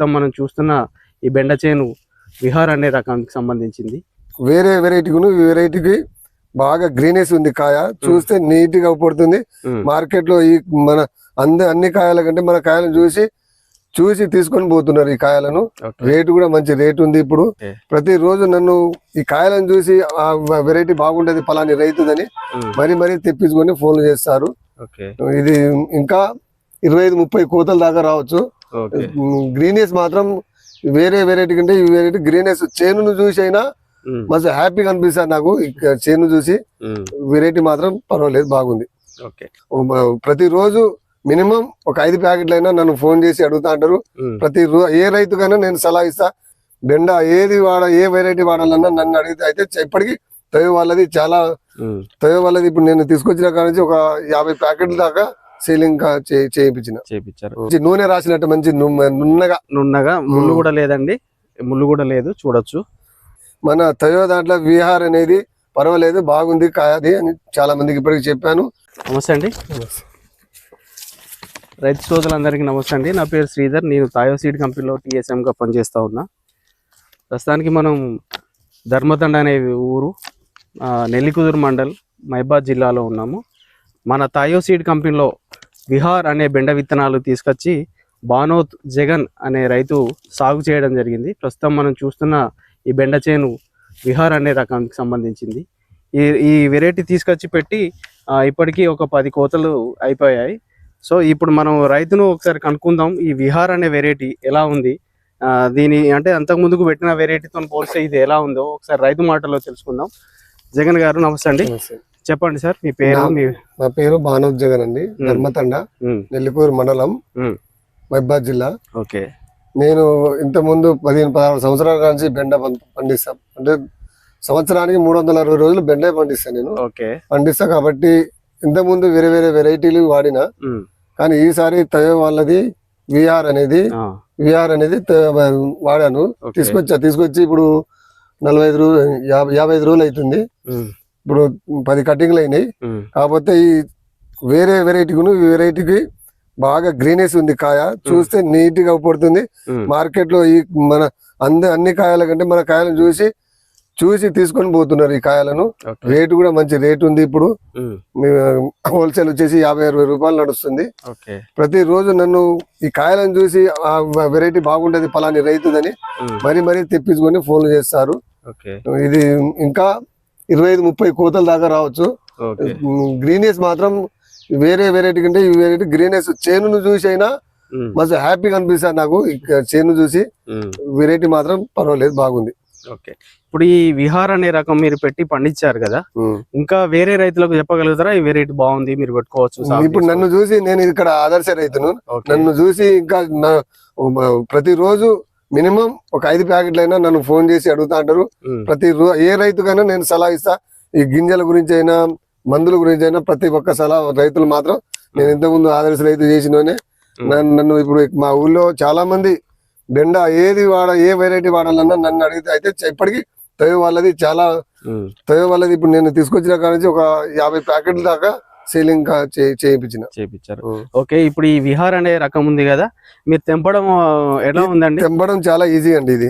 ప్రస్తుతం మనం చూస్తున్న ఈ బెండ చేను విహార్ అనే రకానికి సంబంధించింది. వేరే వెరైటీకును ఈ వెరైటీకి బాగా గ్రీనెస్ ఉంది కాయ. చూస్తే నీట్గా పడుతుంది. మార్కెట్లో ఈ మన అంద అన్ని కాయల కంటే మన కాయలను చూసి చూసి తీసుకొని పోతున్నారు ఈ కాయలను. రేటు కూడా మంచి రేటు ఉంది ఇప్పుడు. ప్రతి రోజు నన్ను ఈ కాయలను చూసి ఆ వెరైటీ బాగుంటది పలాని రైతుదని మరీ మరీ తెప్పించుకొని ఫోన్లు చేస్తారు. ఇది ఇంకా ఇరవై ఐదు ముప్పై కోతల దాకా రావచ్చు. గ్రీనెస్ మాత్రం వేరే వెరైటీ కంటే ఈ వెరైటీ గ్రీనెస్ చేనును చూసి అయినా మస్తు హ్యాపీగా అనిపిస్తుంది నాకు. చేను చూసి వెరైటీ మాత్రం పర్వాలేదు బాగుంది. ప్రతిరోజు మినిమం ఒక ఐదు ప్యాకెట్లు అయినా నన్ను ఫోన్ చేసి అడుగుతా అంటారు. ప్రతి రో ఏ రైతుకైనా నేను సలహా ఇస్తా. బెండ ఏది వాడ ఏ వెరైటీ వాడాలన్నా నన్ను అడిగితే అయితే ఇప్పటికి తొయ్య వాళ్ళది చాలా తొయ్య వాళ్ళది ఇప్పుడు నేను తీసుకొచ్చిన కాడ నుంచి ఒక యాభై ప్యాకెట్ల దాకా సీలింగ్ చేయించిన చేపించారు మంచి నూనె రాసినట్టు మంచి నున్నగా. నున్నగా. ముళ్ళు. కూడా లేదండి. ముళ్ళు కూడా లేదు చూడొచ్చు. మన తయో దాంట్లో విహార్ అనేది పర్వాలేదు బాగుంది కాయది అని చాలా మందికి ఇప్పటికి చెప్పాను. నమస్తే అండి. రైతు సోదరులందరికీ నమస్తే అండి. నా పేరు శ్రీధర్ నేను తాయో సీడ్ కంపెనీలో టీఎస్ఎంగా పనిచేస్తూ ఉన్నా. ప్రస్తుతానికి మనం ధర్మతండ అనే ఊరు నెల్లికుదురు మండల్ మైబాద్ జిల్లాలో ఉన్నాము. మన తాయో సీడ్ కంపెనీలో విహార్ అనే బెండ విత్తనాలు తీసుకొచ్చి బానోత్ జగన్ అనే రైతు సాగు చేయడం జరిగింది. ప్రస్తుతం మనం చూస్తున్న ఈ బెండ చేను విహార్ అనే రకానికి సంబంధించింది. ఈ ఈ వెరైటీ తీసుకొచ్చి పెట్టి ఇప్పటికీ ఒక పది కోతలు అయిపోయాయి. సో ఇప్పుడు మనం రైతును ఒకసారి కనుక్కుందాం. ఈ విహార్ అనే వెరైటీ ఎలా ఉంది? దీని అంటే అంతకు ముందుకు పెట్టిన వెరైటీతో పోలిస్తే ఇది ఎలా ఉందో ఒకసారి రైతు మాటలో తెలుసుకుందాం. జగన్ గారు నమస్తే అండి. చెప్పండి సార్ మీ పేరు నా పేరు భానవ్ జగన్ అండి. ధర్మతండ ఉమ్, నెల్లికూరు మండలం మహిబాద్ జిల్లా. ఓకే. నేను ఇంత ముందు పదిహేను పదహారు సంవత్సరాల నుంచి బెండ పండిస్తాం అంటే సంవత్సరానికి మూడు వందల అరవై రోజులు బెండే పండిస్తాను నేను. ఓకే. పండిస్తా కాబట్టి ఇంత ముందు వేరే వేరే వెరైటీలు వాడిన. కానీ ఈసారి తయో వాళ్ళది విఆర్ అనేది విఆర్ అనేది వాడాను. తీసుకొచ్చా తీసుకొచ్చి ఇప్పుడు నలభై ఐదు రోజులు యాభై ఐదు రోజులు అవుతుంది ఇప్పుడు పది కటింగ్లు అయినాయి. కాకపోతే ఈ వేరే వెరైటీకును ఈ వెరైటీకి బాగా గ్రీనెస్ ఉంది కాయ. చూస్తే నీట్గా పడుతుంది. మార్కెట్లో ఈ మన అంద అన్ని కాయల కంటే మన కాయలను చూసి చూసి తీసుకొని పోతున్నారు ఈ కాయలను. రేటు కూడా మంచి రేటు ఉంది ఇప్పుడు. హోల్సేల్ వచ్చేసి యాభై అరవై రూపాయలు నడుస్తుంది. ప్రతి రోజు నన్ను ఈ కాయలను చూసి ఆ వెరైటీ బాగుంటది పలాని రైతుదని మరీ మరీ తెప్పించుకొని ఫోన్లు చేస్తారు. ఇది ఇంకా ఇరవై ఐదు ముప్పై కోతల దాకా రావచ్చు. గ్రీనెస్ మాత్రం వేరే వెరైటీ కంటే ఈ వెరైటీ గ్రీనెస్ చేనును చూసి అయినా మస్తు హ్యాపీగా అనిపిస్తుంది నాకు. చేను చూసి వెరైటీ మాత్రం పర్వాలేదు బాగుంది. ఓకే. ఇప్పుడు ఈ విహార్ అనే రకం మీరు పెట్టి పండించారు కదా ఇంకా వేరే రైతులకు చెప్పగలుగుతారా? ఈ వెరైటీ బాగుంది మీరు పెట్టుకోవచ్చు ఇప్పుడు నన్ను చూసి నేను ఇక్కడ ఆదర్శ రైతును. నన్ను చూసి ఇంకా ప్రతిరోజు మినిమం ఒక ఐదు ప్యాకెట్లు అయినా నన్ను ఫోన్ చేసి అడుగుతా అంటారు. ప్రతి ఏ రైతుకైనా నేను సలహా ఇస్తా. ఈ గింజల గురించి అయినా మందుల గురించి అయినా ప్రతి ఒక్క సలహా రైతులు మాత్రం నేను ఇంతకుముందు ఆదర్శ రైతు చేసినోనే నన్ను ఇప్పుడు మా ఊళ్ళో చాలా మంది బెండ ఏది వాడ ఏ వెరైటీ వాడాలన్నా నన్ను అడిగితే అయితే ఇప్పటికి తొయ్య వాళ్ళది చాలా తొయ్య వాళ్ళది ఇప్పుడు నేను తీసుకొచ్చిన కాడ నుంచి ఒక యాభై ప్యాకెట్ల దాకా సేలింగ్ చేయించిన చేపించారు ఓకే ఇప్పుడు ఈ విహార్ అనే రకం ఉంది కదా మీరు తెంపడం ఎలా ఉందండి? తెంపడం చాలా ఈజీ అండి ఇది.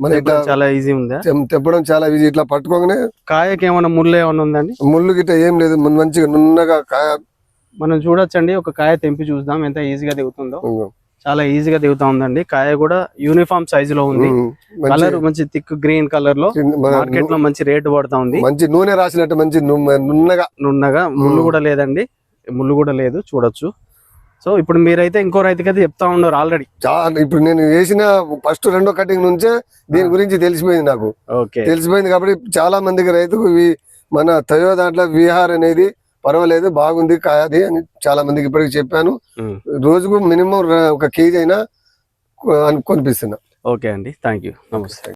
మన ఇట్లా- చాలా ఈజీ ఉందా? తెంపడం చాలా ఈజీ. ఇట్లా పట్టుకోగానే కాయకి ఏమైనా ముళ్ళు ఏమైనా ఉందండి ముళ్ళు గిట్ట ఏం లేదు. మంచిగా నున్నగా కాయ మనం చూడొచ్చండి. ఒక కాయ తెంపి చూద్దాం. ఎంత ఈజీగా దిగుతుందో. చాలా ఈజీగా దిగుతా ఉందండి. కాయ కూడా యూనిఫామ్ సైజ్లో ఉంది. కలర్ మంచి థిక్ గ్రీన్ కలర్లో మార్కెట్లో మంచి రేటు పడతా ఉంది. మంచి నూనె రాసినట్టు మంచి నున్నగా. నున్నగా. ముళ్ళు కూడా లేదండి. ముళ్ళు కూడా లేదు చూడొచ్చు. సో ఇప్పుడు మీరైతే ఇంకో రైతుకి అయితే చెప్తా ఉన్నారు ఆల్రెడీ చాలా ఇప్పుడు నేను వేసిన ఫస్ట్ రెండో కటింగ్ నుంచే దీని గురించి తెలిసిపోయింది నాకు. ఓకే. తెలిసిపోయింది కాబట్టి చాలా మందికి రైతుకు మన తయో దాంట్లో విహార్ అనేది పర్వాలేదు బాగుంది కాయది అని చాలా మందికి ఇప్పటికి చెప్పాను. రోజుకు మినిమం ఒక కేజీ అయినా కొనిపిస్తున్నా. ఓకే అండి. థ్యాంక్ యూ నమస్తే.